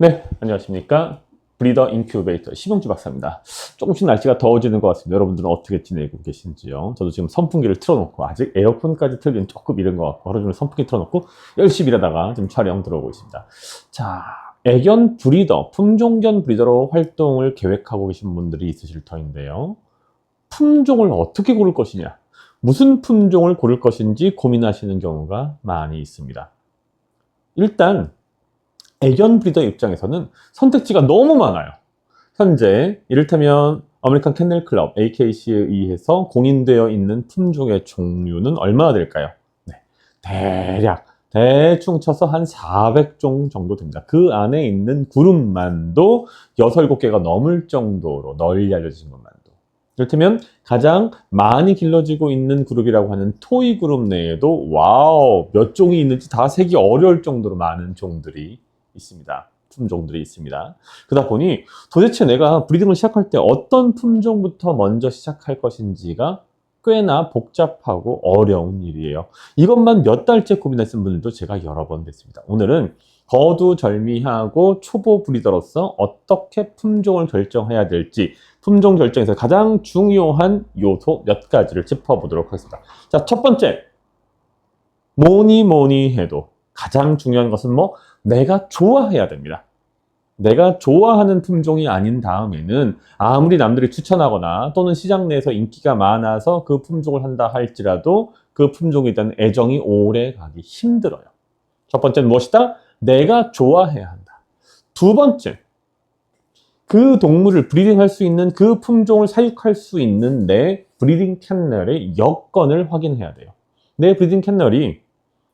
네, 안녕하십니까. 브리더 인큐베이터 심영주 박사입니다. 조금씩 날씨가 더워지는 것 같습니다. 여러분들은 어떻게 지내고 계신지요? 저도 지금 선풍기를 틀어놓고 아직 에어컨까지 틀기는 조금 이른 것 같고 하루 종일 선풍기 틀어놓고 열심히 일하다가 지금 촬영 들어오고 있습니다. 자, 애견 브리더, 품종견 브리더로 활동을 계획하고 계신 분들이 있으실 터인데요. 품종을 어떻게 고를 것이냐, 무슨 품종을 고를 것인지 고민하시는 경우가 많이 있습니다. 일단 애견 브리더 입장에서는 선택지가 너무 많아요. 현재 이를테면 아메리칸 캔넬 클럽 AKC에 의해서 공인되어 있는 품종의 종류는 얼마나 될까요? 네. 대략 대충 쳐서 한 400종 정도 됩니다. 그 안에 있는 그룹만도 6, 7개가 넘을 정도로 널리 알려진 것만도. 이를테면 가장 많이 길러지고 있는 그룹이라고 하는 토이 그룹 내에도 와우 몇 종이 있는지 다 세기 어려울 정도로 많은 종들이 있습니다. 품종들이 있습니다. 그러다 보니 도대체 내가 브리딩을 시작할 때 어떤 품종부터 먼저 시작할 것인지가 꽤나 복잡하고 어려운 일이에요. 이것만 몇 달째 고민했던 분들도 제가 여러 번 됐습니다. 오늘은 거두절미하고 초보 브리더로서 어떻게 품종을 결정해야 될지 품종 결정에서 가장 중요한 요소 몇 가지를 짚어보도록 하겠습니다. 자, 첫 번째. 뭐니 뭐니 해도 가장 중요한 것은 뭐 내가 좋아해야 됩니다. 내가 좋아하는 품종이 아닌 다음에는 아무리 남들이 추천하거나 또는 시장 내에서 인기가 많아서 그 품종을 한다 할지라도 그 품종에 대한 애정이 오래 가기 힘들어요. 첫 번째는 무엇이다? 내가 좋아해야 한다. 두 번째, 그 동물을 브리딩할 수 있는 그 품종을 사육할 수 있는 내 브리딩 캔널의 여건을 확인해야 돼요. 내 브리딩 캔널이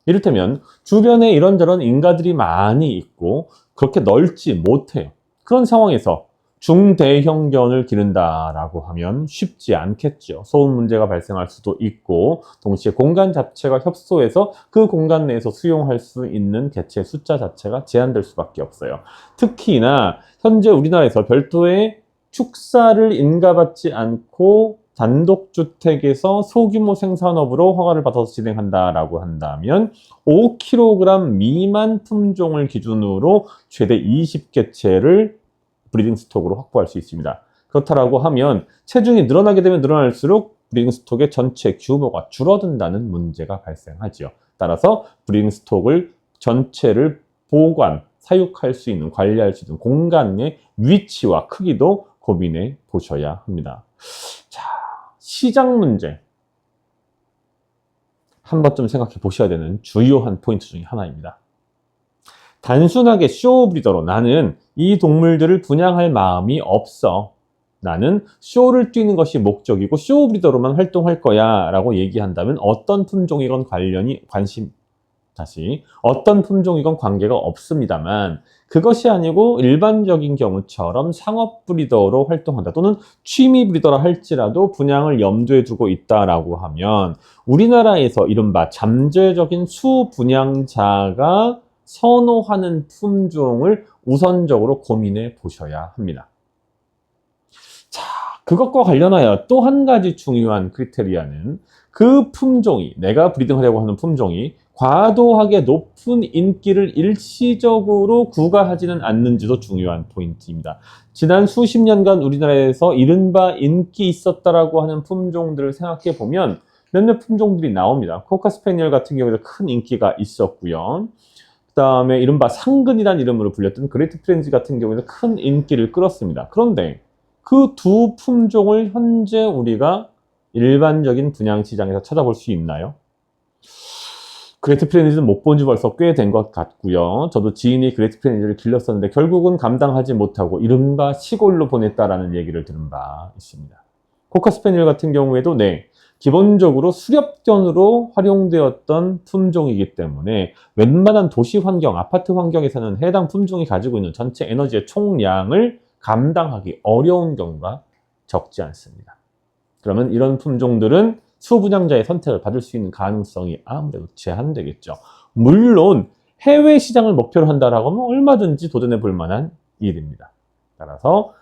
이를테면 주변에 이런저런 인가들이 많이 있고 그렇게 넓지 못해요. 그런 상황에서 중대형견을 기른다라고 하면 쉽지 않겠죠. 소음 문제가 발생할 수도 있고 동시에 공간 자체가 협소해서 그 공간 내에서 수용할 수 있는 개체 숫자 자체가 제한될 수밖에 없어요. 특히나 현재 우리나라에서 별도의 축사를 인가받지 않고 단독주택에서 소규모 생산업으로 허가를 받아서 진행한다라고 한다면 5kg 미만 품종을 기준으로 최대 20개체를 브리딩 스톡으로 확보할 수 있습니다. 그렇다라고 하면 체중이 늘어나게 되면 늘어날수록 브리딩 스톡의 전체 규모가 줄어든다는 문제가 발생하지요. 따라서 브리딩 스톡을 전체를 보관, 사육할 수 있는, 관리할 수 있는 공간의 위치와 크기도 고민해 보셔야 합니다. 자, 시장 문제. 한 번쯤 생각해 보셔야 되는 주요한 포인트 중에 하나입니다. 단순하게 쇼 브리더로 나는 이 동물들을 분양할 마음이 없어. 나는 쇼를 뛰는 것이 목적이고 쇼 브리더로만 활동할 거야 라고 얘기한다면 어떤 품종이건 관련이 관심 다시 어떤 품종이건 관계가 없습니다만 그것이 아니고 일반적인 경우처럼 상업 브리더로 활동한다 또는 취미 브리더라 할지라도 분양을 염두에 두고 있다라고 하면 우리나라에서 이른바 잠재적인 수분양자가 선호하는 품종을 우선적으로 고민해 보셔야 합니다. 자, 그것과 관련하여 또 한 가지 중요한 크리테리아는 그 품종이 내가 브리딩하려고 하는 품종이 과도하게 높은 인기를 일시적으로 구가하지는 않는지도 중요한 포인트입니다. 지난 수십 년간 우리나라에서 이른바 인기 있었다라고 하는 품종들을 생각해 보면 몇몇 품종들이 나옵니다. 코카 스페니얼 같은 경우에도 큰 인기가 있었고요. 그 다음에 이른바 상근이라는 이름으로 불렸던 그레이트 프렌즈 같은 경우에도 큰 인기를 끌었습니다. 그런데 그 두 품종을 현재 우리가 일반적인 분양 시장에서 찾아볼 수 있나요? 그레이트 프레니즈는 못본 지 벌써 꽤 된 것 같고요. 저도 지인이 그레이트 프레니즈를 길렀었는데 결국은 감당하지 못하고 이른바 시골로 보냈다라는 얘기를 들은 바 있습니다. 코카 스페니얼 같은 경우에도 네, 기본적으로 수렵견으로 활용되었던 품종이기 때문에 웬만한 도시 환경, 아파트 환경에서는 해당 품종이 가지고 있는 전체 에너지의 총량을 감당하기 어려운 경우가 적지 않습니다. 그러면 이런 품종들은 수분양자의 선택을 받을 수 있는 가능성이 아무래도 제한되겠죠. 물론 해외 시장을 목표로 한다라고 하면 얼마든지 도전해 볼 만한 일입니다. 따라서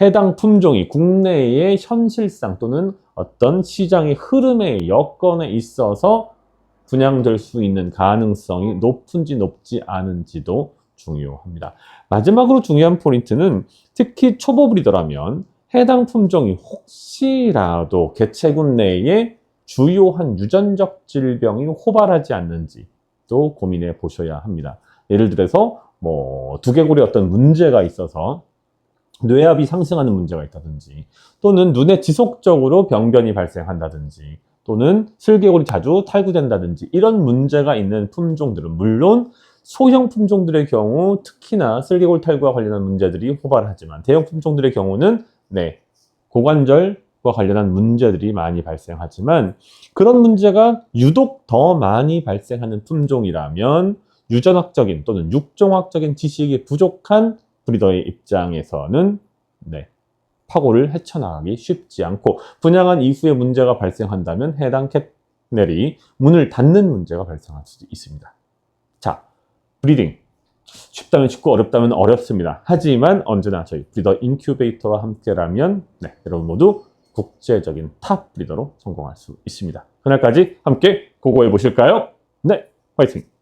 해당 품종이 국내의 현실상 또는 어떤 시장의 흐름의 여건에 있어서 분양될 수 있는 가능성이 높은지 높지 않은지도 중요합니다. 마지막으로 중요한 포인트는 특히 초보 브리더라면 해당 품종이 혹시라도 개체군 내에 주요한 유전적 질병이 호발하지 않는지 또 고민해 보셔야 합니다. 예를 들어서 뭐 두개골에 어떤 문제가 있어서 뇌압이 상승하는 문제가 있다든지 또는 눈에 지속적으로 병변이 발생한다든지 또는 슬개골이 자주 탈구된다든지 이런 문제가 있는 품종들은 물론 소형 품종들의 경우 특히나 슬개골 탈구와 관련한 문제들이 호발하지만 대형 품종들의 경우는 네 고관절과 관련한 문제들이 많이 발생하지만 그런 문제가 유독 더 많이 발생하는 품종이라면 유전학적인 또는 육종학적인 지식이 부족한 브리더의 입장에서는 네, 파고를 헤쳐나가기 쉽지 않고 분양한 이후에 문제가 발생한다면 해당 캣넬이 문을 닫는 문제가 발생할 수도 있습니다. 자, 브리딩 쉽다면 쉽고 어렵다면 어렵습니다. 하지만 언제나 저희 브리더 인큐베이터와 함께라면 네, 여러분 모두 국제적인 탑 브리더로 성공할 수 있습니다. 그날까지 함께 고고해 보실까요? 네, 화이팅!